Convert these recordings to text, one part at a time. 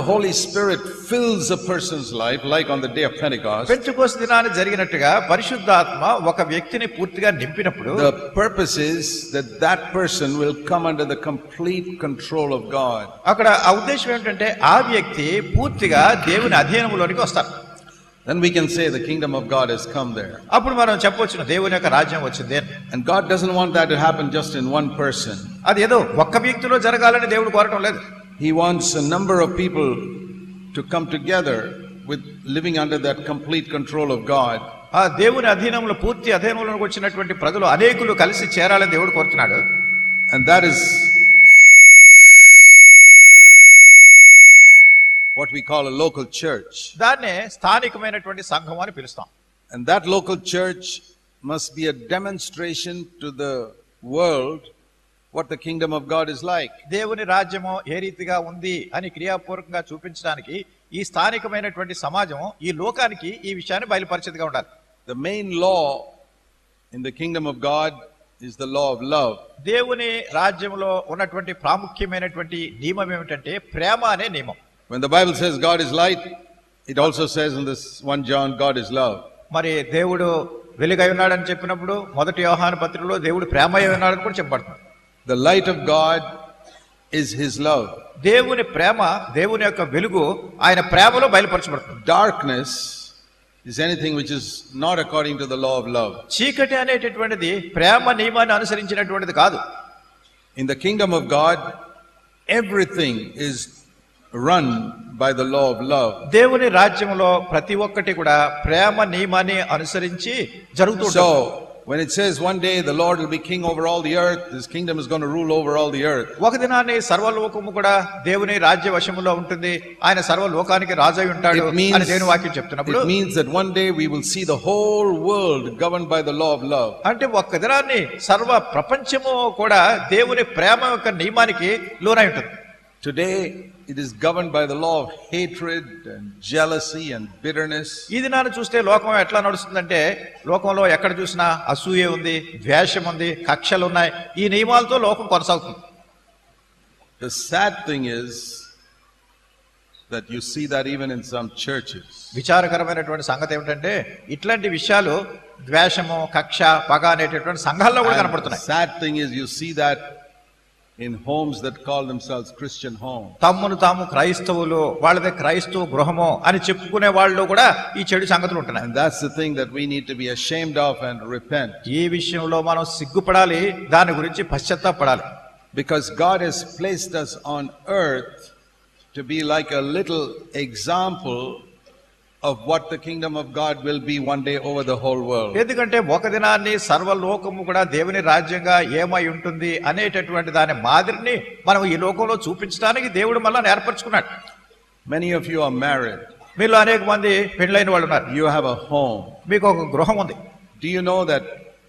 the Holy Spirit fills a person's life, like on the day of Pentecost, పెంచుకోస్ దినాన్ని జరిగినట్టుగా పరిశుద్ధాత్మ ఒక వ్యక్తిని పూర్తిగా నింపినప్పుడు the purpose is that that person will come under the complete control of God. అక్కడ ఆ ఉద్దేశం ఏమిటంటే ఆ వ్యక్తి పూర్తిగా దేవుని అధీనంలోనికి వస్తారు Then we can say the kingdom of God has come there. అప్పుడు మనం చెప్పవచ్చును దేవుని యొక్క రాజ్యం వచ్చింది. And God doesn't want that to happen just in one person. అది ఏదో ఒక్క వ్యక్తిలో జరగాలని దేవుడు కోరటం లేదు He wants a number of people to come together with living under that complete control of God. ఆ దేవుని అధీనంలో పూర్తి అధీనంలోకి వచ్చినటువంటి ప్రజలు అనేకులు కలిసి చేరాలని దేవుడు కోరుతున్నాడు And that is what we call a local church. దాన్నే స్థానికమైనటువంటి సంఘం అని పిలుస్తాం And that local church must be a demonstration to the world what the kingdom of God is like. దేవుని రాజ్యము ఏ రీతిగా ఉంది అని క్రియాపూర్వకంగా చూపించడానికి ఈ స్థానికమైనటువంటి సమాజం ఈ లోకానికి ఈ విషయాన్ని బయలుపరిచేదిగా ఉండాలి The main law in the kingdom of God is the law of love. దేవుని రాజ్యంలో ఉన్నటువంటి ప్రాముఖ్యమైనటువంటి నియమం ఏమిటంటే ప్రేమ అనే నియమం When the Bible says God is light, it also says in this 1 John, God is love. మరి దేవుడు వెలుగై ఉన్నాడని చెప్పినప్పుడు మొదటి వ్యవహాన పత్రికలో దేవుడు ప్రేమై ఉన్నాడని కూడా చెప్పబడుతుంది The light of God is His love. దేవుని ప్రేమ దేవుని యొక్క వెలుగు ఆయన ప్రేమలో బయలుపరచబడుతుంది Darkness is anything which is not according to the law of love. చీకటి అనేటటువంటిది ప్రేమ నియమాన్ని అనుసరించినటువంటిది కాదు In the kingdom of God, everything is run by the law of love. దేవుని రాజ్యంలో ప్రతి ఒక్కటి కూడా ప్రేమ నియమాన్ని అనుసరించి జరుగుతూ ఉంటుంది. So, when it says one day the Lord will be king over all the earth, his kingdom is going to rule over all the earth. ఒక దినాన్ని సర్వలోకము కూడా దేవుని రాజ్య వశములో ఉంటుంది ఆయన సర్వలోకానికి రాజై ఉంటాడు అని దేవుని వాక్యం చెప్తున్నప్పుడు it means that one day we will see the whole world governed by the law of love. అంటే ఒక్క దినాన్ని సర్వ ప్రపంచము కూడా దేవుని ప్రేమ యొక్క నియమానికి లోనై ఉంటుంది Today, ఇది నాను చూస్తే లోకం ఎట్లా నడుస్తుందంటే లోకంలో ఎక్కడ చూసినా అసూయ ఉంది ద్వేషం ఉంది కక్షలు ఉన్నాయి. ఈ నియమాలతో లోకం కొనసాగుతుంది. Sad thing is that you see that even in some church విచారకరమైనటువంటి సంగతి ఏమిటంటే ఇట్లాంటి విషయాలు ద్వేషము కక్ష పగ అనేటటువంటి సంఘాల్లో కూడా కనపడుతున్నాయి. Sad thing is you see that in homes that call themselves Christian homes. తమ్మును తాము క్రైస్తవులు వాళ్ళదే క్రైస్తవ గృహము అని చెప్పుకునే వాళ్ళు కూడా ఈ చెడు సంగతులు ఉంటున్నాయి And that's the thing that we need to be ashamed of and repent. ఈ విషయంలో మనం సిగ్గుపడాలి దాని గురించి పశ్చాత్తాపడాలి Because God has placed us on earth to be like a little example of what the kingdom of God will be one day over the whole world. ఎందుకంటే ఒక దినాన్ని సర్వలోకము కూడా దేవుని రాజ్యంగా ఏమై ఉంటుంది అనేటటువంటి దాని మాదిరిని మనం ఈ లోకంలో చూపించడానికి దేవుడు మళ్ళా ఏర్పరచుకున్నాడు Many of you are married. మీలో అనేక మంది పెళ్ళైన వాళ్ళు ఉన్నారు You have a home. మీకు ఒక గృహం ఉంది Do you know that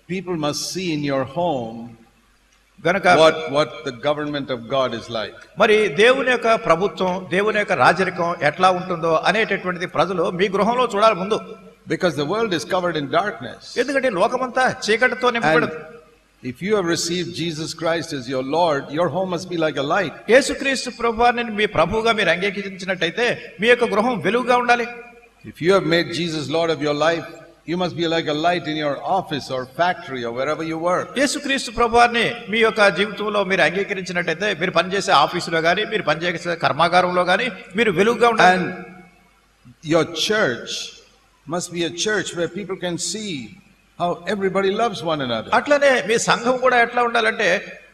people must see in your home గనుక what, what the government of God is like? మరి దేవుని యొక్క ప్రభుత్వం దేవుని యొక్క రాజరికం ఎట్లా ఉంటుందో అనేటటువంటిది ప్రజలు మీ గృహంలో చూడాలి ముందు Because the world is covered in darkness. ఎందుకంటే లోకమంతా చీకటితో నింపబడి And if you have received Jesus Christ as your Lord, your home must be like a light. యేసుక్రీస్తు ప్రభువాన్ని మీ ప్రభువుగా మీరు అంగీకరించినట్టయితే మీ యొక్క గృహం వెలుగుగా ఉండాలి If you have made Jesus Lord of your life, you must be like a light in your office or factory or wherever you work యేసుక్రీస్తు ప్రభువారిని మీ యొక్క జీవితంలో మీరు అంగీకరించినట్లయితే మీరు పని చేసే ఆఫీస్ గాని మీరు పని చేసే కర్మాగారంలో గాని మీరు వెలుగుగా ఉండాలి. Your church must be a church where people can see how everybody loves one another అట్లనే మీ సంఘం కూడా ఎట్లా ఉండాలంటే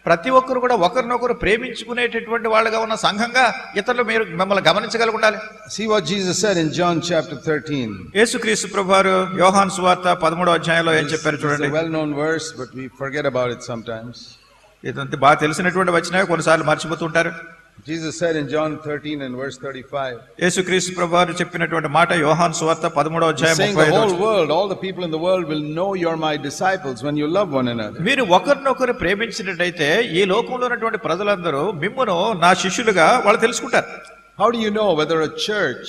ప్రతి ఒక్కరు కూడా ఒకరినొకరు ప్రేమించుకునేటటువంటి వాళ్ళగా ఉన్న సంఘంగా ఇతరులు మీరు మిమ్మల్ని గమనించగలిగి ఉండాలి See what Jesus said in John chapter 13. యేసుక్రీస్తు ప్రభువారు యోహాన్ సువార్త పదమూడో అధ్యాయంలో ఏం చెప్పారు It's చూడండి a well known verse, but we forget about it sometimes. ఇదంతా బాగా తెలిసినటువంటి వచ్చినాయి కొన్నిసార్లు మర్చిపోతుంటారు Jesus said in John 13 and verse 35, యేసుక్రీస్తు ప్రభువారు చెప్పినటువంటి మాట యోహాన్ సువార్త పదమూడో He's అధ్యాయం saying ముప్పై the ఐదో whole వచనం. world, all the people in the world will know you're my disciples when you love one another. మీరు ఒకరినొకరు ప్రేమించినట్టయితే ఈ లోకంలో ఉన్నటువంటి ప్రజలందరూ మిమ్మును నా శిష్యులుగా వాళ్ళు తెలుసుకుంటారు How do you know whether a church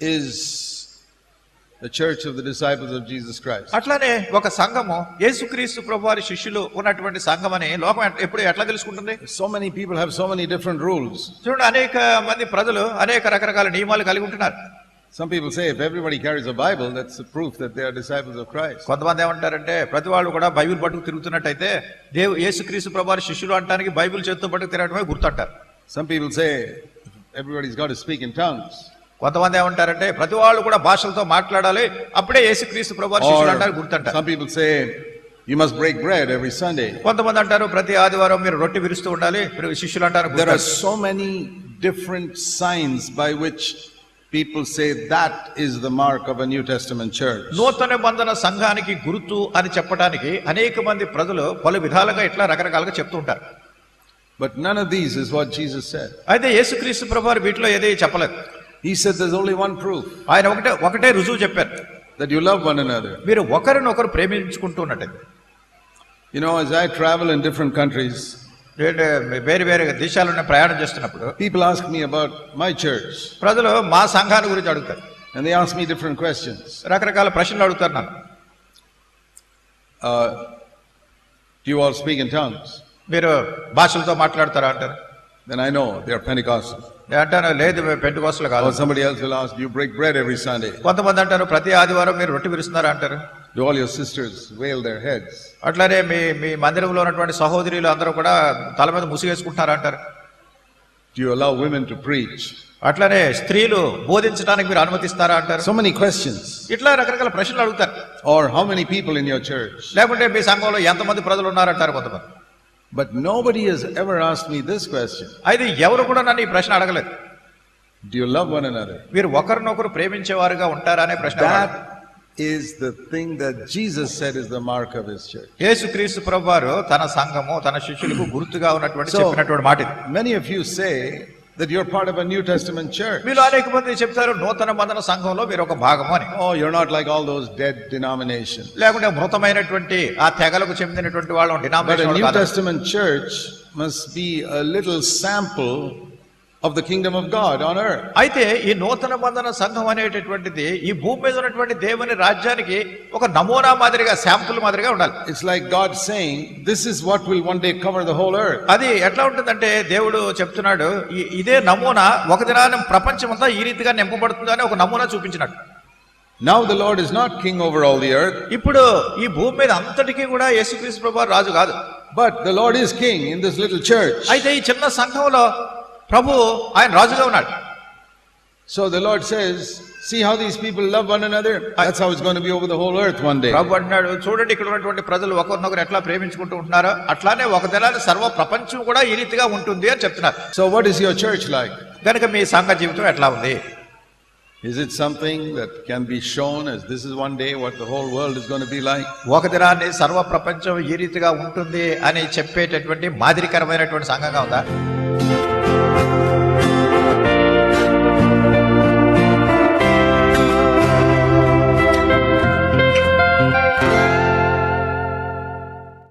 is the church of the disciples of Jesus Christ. అట్లానే ఒక సంఘము యేసుక్రీస్తు ప్రభువారి శిష్యులు ఉన్నటువంటి సంఘం అని లోకం ఎప్పుడు ఎట్లా తెలుసుకుంటుంది So many people have so many different rules. చూడండి అనేక మంది ప్రజలు అనేక రకరకాల నియమాలు కలిగి ఉంటున్నారు Some people say if everybody carries a Bible, that's a proof that they are disciples of Christ. కొంతమంది ఏమంటారంటే ప్రతి వాళ్ళు కూడా బైబిల్ పట్టుకు తిరుగుతున్నట్టయితే దేవు యేసుక్రీస్తు ప్రభువారి శిష్యులు అంటానికి బైబిల్ చేతితో పట్టుకు తిరగడమే గుర్తుంటారు Some people say everybody's got to speak in tongues. కొంతమంది ఏమంటారంటే ప్రతి వాళ్ళు కూడా భాషలతో మాట్లాడాలి అప్పుడే యేసుక్రీస్తు ప్రభువారి శిష్యులు అంటారు గుర్తుంటారు some people say you must break bread every Sunday. కొంతమంది అంటారు ప్రతి ఆదివారం మీరు రొట్టె విరుస్తూ ఉండాలి శిష్యులు అంటారు There are గుర్తుంటారు. so many different signs by which people say that is the mark of a New Testament church. నూతన బంధన సంఘానికి గుర్తు అని చెప్పడానికి అనేక మంది ప్రజలు పలు విధాలుగా ఇట్లా రకరకాలుగా చెప్తూ ఉంటారు But none of these is what Jesus said. అయితే యేసుక్రీస్తు ప్రభువారు వీటిలో ఏది చెప్పలేదు He said there's only one proof ఆయన ఒకటే ఒకటే రుజువు చెప్పారు that you love one another. మీరు ఒకరినొకరు ప్రేమించుకుంటూ ఉన్నట్టు You know, as I travel in different countries, వేరు వేరు దేశాలను ప్రయాణం చేస్తున్నప్పుడు people ask me about my church ప్రజలు మా సంఘాన్ని గురించి అడుగుతారు and they ask me different questions. రకరకాల ప్రశ్నలు అడుగుతారు Uh, do you all speak in tongues? మీరు భాషలతో మాట్లాడతారా అంటారు Then I know they're Pentecostal. నేను అంటాను లేదు పెంటు కోసలు కాదు Or somebody else will ask, you break bread every Sunday? కొంతమంది అంటారు ప్రతి ఆదివారం మీరు రొట్టె విరుస్తున్నారా అంటారు Do all your sisters veil their heads? అట్లానే మీ మీ మందిరంలో ఉన్నటువంటి సహోదరులు అందరూ కూడా తల మీద ముసుగేసుకుంటున్నారా అంటారు Do you allow women to preach? అట్లానే స్త్రీలు బోధించడానికి మీరు అనుమతిస్తారా అంటారు So many questions. ఇట్లా రకరకాల ప్రశ్నలు అడుగుతారు Or how many people in your church? లేకుంటే మీ సంఘంలో ఎంతమంది ప్రజలు ఉన్నారంటారు కొంతమంది But nobody has ever asked me this question అయితే ఎవరు కూడా నన్ను ఈ ప్రశ్న అడగలేదు Do you love one another? మీరు ఒకరినొకరు ప్రేమించేవారుగా ఉంటారా అనే ప్రశ్న అడగాలి. That is the thing that Jesus said is the mark of his church. యేసుక్రీస్తు ప్రభువారు తన సంఘము తన శిష్యులకు గుర్తుగా ఉన్నటువంటి So- చెప్పినటువంటి మాట ఇది Many of you say that you're part of a New Testament church. మీలో అనేక మంది చెప్తారు నూతన మందన సంఘంలో మీరు ఒక భాగము అని Oh, you're not like all those dead denominations. లేకుంటే మృతమైనటువంటి ఆ తెగలకు చెందినటువంటి వాళ్ళు But a డినామినేషన్ New కాదు. Testament church must be a little sample of the kingdom of God on earth. అయితే ఈ నూతన బంధన సంఘం అనేటటువంటిది ఈ భూమి మీద ఉన్నటువంటి దేవుని రాజ్యానికి ఒక నమూనా మాదిరిగా శాంపుల్ మాదిరిగా ఉండాలి It's like God saying, This is what will one day cover the whole earth. అది ఎట్లా ఉంటుందంటే దేవుడు చెప్తున్నాడు ఇదే నమూనా ఒక దినాన్ని ప్రపంచం అంతా ఈ రీతిగా నింపబడుతుంది అని ఒక నమూనా చూపించినట్టు Now the Lord is not king over all the earth, ఇప్పుడు ఈ భూమి మీద అంతటికీ కూడా యేసుక్రీస్తు ప్రభు రాజు కాదు but the Lord is king in this little church. అయితే ఈ చిన్న సంఘంలో ప్రభు ఆయన రాజుగా ఉన్నాడు So the Lord says, See how these people love one another? That's how it's going to be over the whole earth one day. ప్రభు అంటున్నాడు చూడండి ఇక్కడ ఉన్నటువంటి ప్రజలు ఒకరినొకరు ఎట్లా ప్రేమించుకుంటూ ఉంటున్నారో అట్లానే ఒక దినాన్ని సర్వ ప్రపంచం కూడా ఈ రీతిగా ఉంటుంది అని చెప్తున్నారు So, what is your church like? కనుక మీ సంఘ జీవితం ఎట్లా ఉంది Is it something that can be shown as this is one day what the whole world is going to be like? ఒక దినాన్ని సర్వ ప్రపంచం ఈ రీతిగా ఉంటుంది అని చెప్పేటటువంటి మాదిరికరమైనటువంటి సంఘంగా ఉందా